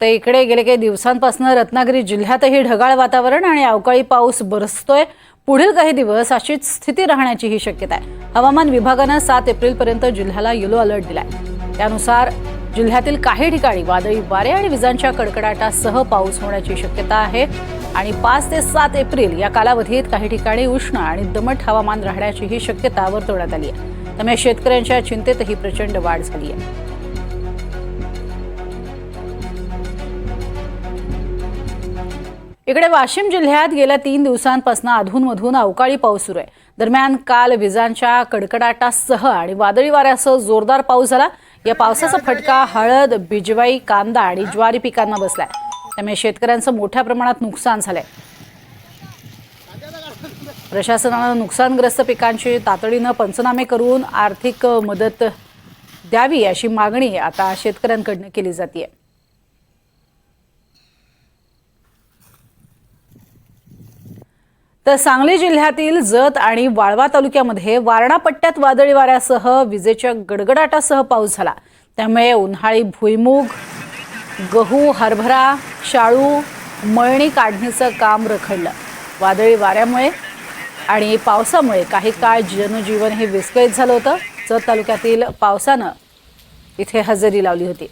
तर इकडे गेले काही दिवसांपासून रत्नागिरी जिल्ह्यातही ढगाळ वातावरण आणि अवकाळी पाऊस बरसतोय. पुढील काही दिवस अशीच स्थिती राहण्याची ही शक्यता आहे. हवामान विभागानं सात एप्रिलपर्यंत जिल्ह्याला येलो अलर्ट दिलाय. त्यानुसार जिल्ह्यातील काही ठिकाणी वादळी वारे आणि विजांच्या कडकडाटासह पाऊस होण्याची शक्यता आहे. आणि पाच ते सात एप्रिल या कालावधीत काही ठिकाणी उष्ण आणि दमट हवामान राहण्याचीही शक्यता वर्तवण्यात आली आहे. त्यामुळे शेतकऱ्यांच्या चिंतेतही प्रचंड वाढ झाली आहे. इकडे वाशिम जिल्ह्यात गेल्या तीन दिवसांपासून अधूनमधून अवकाळी पाऊस सुरू आहे. दरम्यान काल विजांच्या कडकडाटासह आणि वादळी वाऱ्यासह जोरदार पाऊस झाला. या पावसाचा फटका हळद बिजवाई कांदा आणि ज्वारी पिकांना बसलाय. त्यामुळे शेतकऱ्यांचं मोठ्या प्रमाणात नुकसान झालंय. प्रशासनानं नुकसानग्रस्त पिकांची तातडीनं पंचनामे करून आर्थिक मदत द्यावी अशी मागणी आता शेतकऱ्यांकडनं केली जाते तर सांगली जिल्ह्यातील जत आणि वाळवा तालुक्यामध्ये वारणा पट्ट्यात वादळी वाऱ्यासह विजेच्या गडगडाटासह पाऊस झाला. त्यामुळे उन्हाळी भुईमूग गहू हरभरा शाळू मळणी काढणीचं काम रखडलं. वादळी वाऱ्यामुळे आणि पावसामुळे काही काळ जनजीवन हे विस्कळीत झालं होतं. जत तालुक्यातील पावसानं इथे हजेरी लावली होती.